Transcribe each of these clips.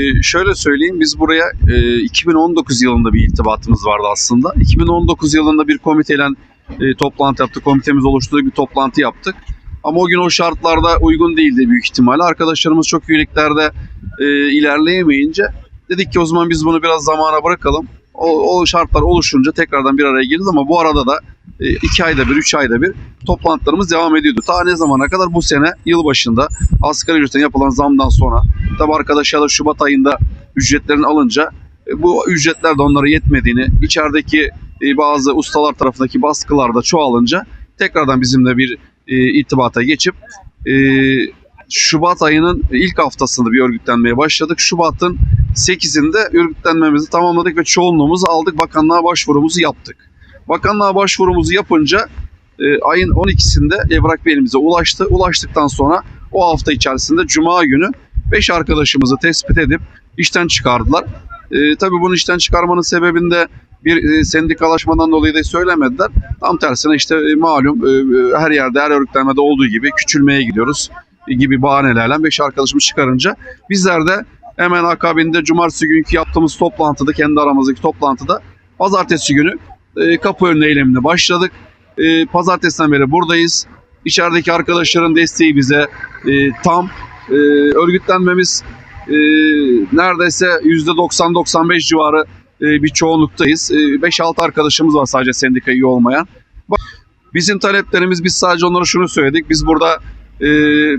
Ee, şöyle söyleyeyim biz buraya e, 2019 yılında bir irtibatımız vardı aslında. 2019 yılında bir komiteyle e, toplantı yaptık. Komitemiz oluşturduk bir toplantı yaptık. Ama o gün o şartlarda uygun değildi büyük ihtimalle. Arkadaşlarımız çok üyeliklerde e, ilerleyemeyince dedik ki o zaman biz bunu biraz zamana bırakalım. O, o şartlar oluşunca tekrardan bir araya girdik ama bu arada da e, iki ayda bir, üç ayda bir toplantılarımız devam ediyordu. Ta ne zamana kadar bu sene yılbaşında asgari ücretin yapılan zamdan sonra tabi arkadaşlar da Şubat ayında ücretlerini alınca e, bu ücretler de onlara yetmediğini, içerideki e, bazı ustalar tarafındaki baskılar da çoğalınca tekrardan bizimle bir e, irtibata geçip Şubat ayının ilk haftasında bir örgütlenmeye başladık. Şubat'ın 8'inde örgütlenmemizi tamamladık ve çoğunluğumuzu aldık. Bakanlığa başvurumuzu yaptık. Bakanlığa başvurumuzu yapınca e, ayın 12'sinde evrak elimize ulaştı. Ulaştıktan sonra o hafta içerisinde Cuma günü 5 arkadaşımızı tespit edip işten çıkardılar. E, tabii bunu işten çıkarmanın sebebinde bir e, sendikalaşmadan dolayı da söylemediler. Tam tersine işte e, malum e, e, her yerde her örgütlenmede olduğu gibi küçülmeye gidiyoruz e, gibi bahanelerle 5 arkadaşımız çıkarınca bizler de hemen akabinde cumartesi günkü yaptığımız toplantıda kendi aramızdaki toplantıda pazartesi günü e, kapı önüne eylemine başladık. E, pazartesiden beri buradayız. İçerideki arkadaşların desteği bize e, tam. E, örgütlenmemiz e, neredeyse %90-95 civarı e, bir çoğunluktayız. E, 5-6 arkadaşımız var sadece sendika üye olmayan. Bizim taleplerimiz biz sadece onlara şunu söyledik. Biz burada e,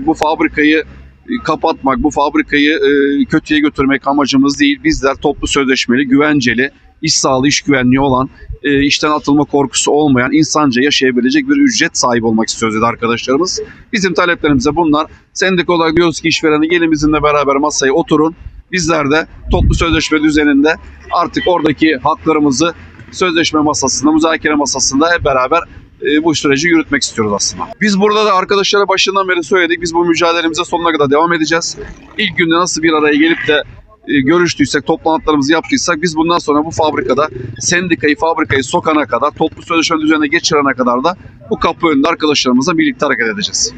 bu fabrikayı e, kapatmak, bu fabrikayı e, kötüye götürmek amacımız değil. Bizler toplu sözleşmeli, güvenceli, iş sağlığı, iş güvenliği olan, e, işten atılma korkusu olmayan, insanca yaşayabilecek bir ücret sahibi olmak istiyoruz dedi arkadaşlarımız. Bizim taleplerimize bunlar. Sendik olarak diyoruz ki işvereni gelin bizimle beraber masaya oturun. Bizler de toplu sözleşme düzeninde artık oradaki haklarımızı sözleşme masasında, müzakere masasında hep beraber e, bu süreci yürütmek istiyoruz aslında. Biz burada da arkadaşlara başından beri söyledik. Biz bu mücadelemize sonuna kadar devam edeceğiz. İlk günde nasıl bir araya gelip de görüştüysek, toplantılarımızı yaptıysak biz bundan sonra bu fabrikada sendikayı, fabrikayı sokana kadar, toplu sözleşme düzenine geçirene kadar da bu kapı önünde arkadaşlarımızla birlikte hareket edeceğiz.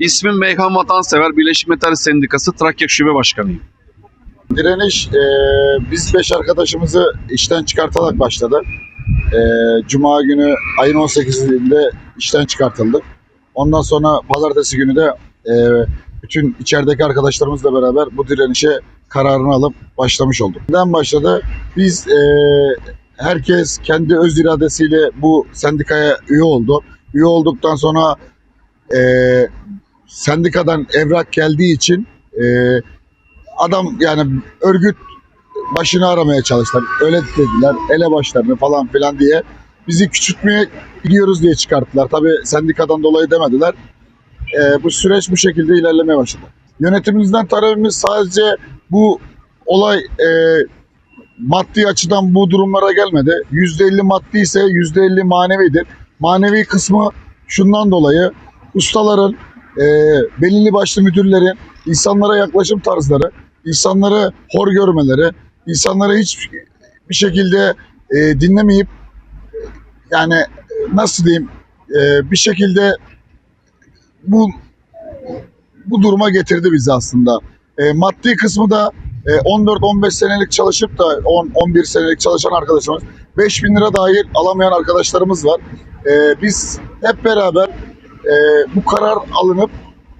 İsmim Meyhan Vatansever Birleşik Metal Sendikası Trakya Şube Başkanıyım. Direniş e, biz beş arkadaşımızı işten çıkartarak başladı. E, Cuma günü ayın 18'inde işten çıkartıldık. Ondan sonra pazartesi günü de e, bütün içerideki arkadaşlarımızla beraber bu direnişe kararını alıp başlamış olduk. Neden başladı? Biz e, herkes kendi öz iradesiyle bu sendikaya üye oldu. Üye olduktan sonra e, sendikadan evrak geldiği için e, adam yani örgüt başını aramaya çalıştılar. Öyle dediler. Ele başlarını falan filan diye. Bizi küçültmeye gidiyoruz diye çıkarttılar. Tabii sendikadan dolayı demediler. Ee, bu süreç bu şekilde ilerlemeye başladı. Yönetimimizden talebimiz sadece bu olay e, maddi açıdan bu durumlara gelmedi. %50 maddi ise %50 manevidir. Manevi kısmı şundan dolayı ustaların, e, belirli başlı müdürlerin insanlara yaklaşım tarzları, insanları hor görmeleri, insanları hiç bir şekilde e, dinlemeyip yani nasıl diyeyim e, bir şekilde bu bu duruma getirdi bizi aslında. E, maddi kısmı da e, 14-15 senelik çalışıp da 10-11 senelik çalışan arkadaşlarımız 5 bin lira dahi alamayan arkadaşlarımız var. E, biz hep beraber e, bu karar alınıp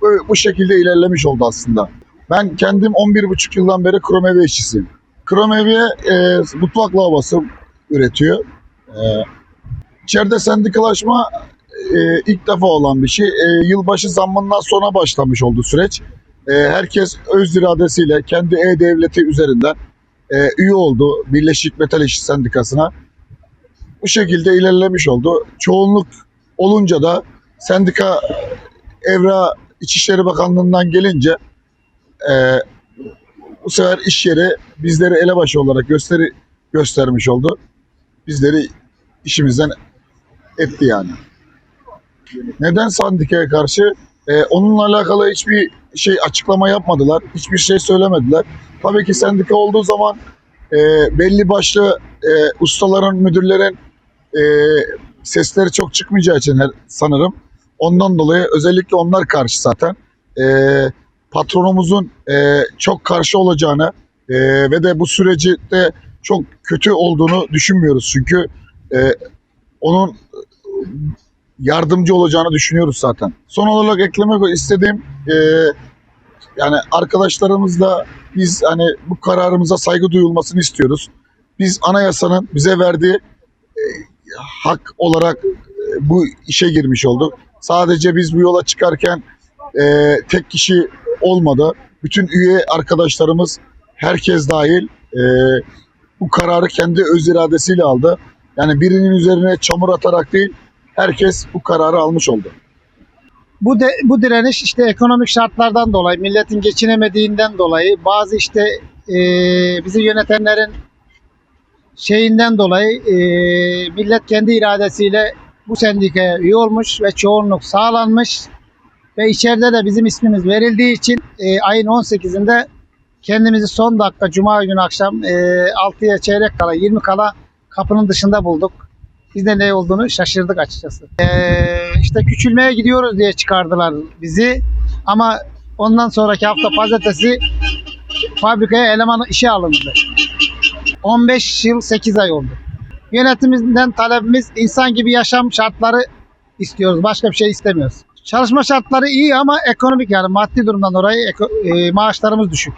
bu, bu şekilde ilerlemiş oldu aslında. Ben kendim 11,5 yıldan beri kromevi işçisiyim. Kromevi e, mutfak lavabosu üretiyor. E, içeride sendikalaşma e, ilk defa olan bir şey. E, yılbaşı zammından sonra başlamış oldu süreç. E, herkes öz iradesiyle kendi e-devleti üzerinden e, üye oldu Birleşik Metal İşçi Sendikası'na. Bu şekilde ilerlemiş oldu. Çoğunluk olunca da sendika evra İçişleri Bakanlığı'ndan gelince e, bu sefer iş yeri bizleri elebaşı olarak gösteri göstermiş oldu. Bizleri işimizden etti yani. Neden sendikaya karşı? E, onunla alakalı hiçbir şey açıklama yapmadılar. Hiçbir şey söylemediler. Tabii ki sendika olduğu zaman e, belli başlı e, ustaların, müdürlerin e, sesleri çok çıkmayacağı için sanırım. Ondan dolayı özellikle onlar karşı zaten. E, patronumuzun e, çok karşı olacağını E, ve de bu süreci de çok kötü olduğunu düşünmüyoruz. Çünkü e, onun yardımcı olacağını düşünüyoruz zaten. Son olarak eklemek istediğim e, yani arkadaşlarımızla biz hani bu kararımıza saygı duyulmasını istiyoruz. Biz anayasanın bize verdiği e, hak olarak e, bu işe girmiş olduk. Sadece biz bu yola çıkarken e, tek kişi olmadı. Bütün üye arkadaşlarımız herkes dahil e, bu kararı kendi öz iradesiyle aldı. Yani birinin üzerine çamur atarak değil herkes bu kararı almış oldu. Bu de, bu direniş işte ekonomik şartlardan dolayı, milletin geçinemediğinden dolayı, bazı işte e, bizi yönetenlerin şeyinden dolayı e, millet kendi iradesiyle bu sendikaya üye olmuş ve çoğunluk sağlanmış ve içeride de bizim ismimiz verildiği için e, ayın 18'inde kendimizi son dakika Cuma günü akşam e, 6'ya çeyrek kala 20 kala kapının dışında bulduk. Biz de ne olduğunu şaşırdık açıkçası. Ee, işte küçülmeye gidiyoruz diye çıkardılar bizi. Ama ondan sonraki hafta pazartesi fabrikaya eleman işe alındı. 15 yıl 8 ay oldu. Yönetimimizden talebimiz insan gibi yaşam şartları istiyoruz. Başka bir şey istemiyoruz. Çalışma şartları iyi ama ekonomik yani maddi durumdan dolayı e, maaşlarımız düşük.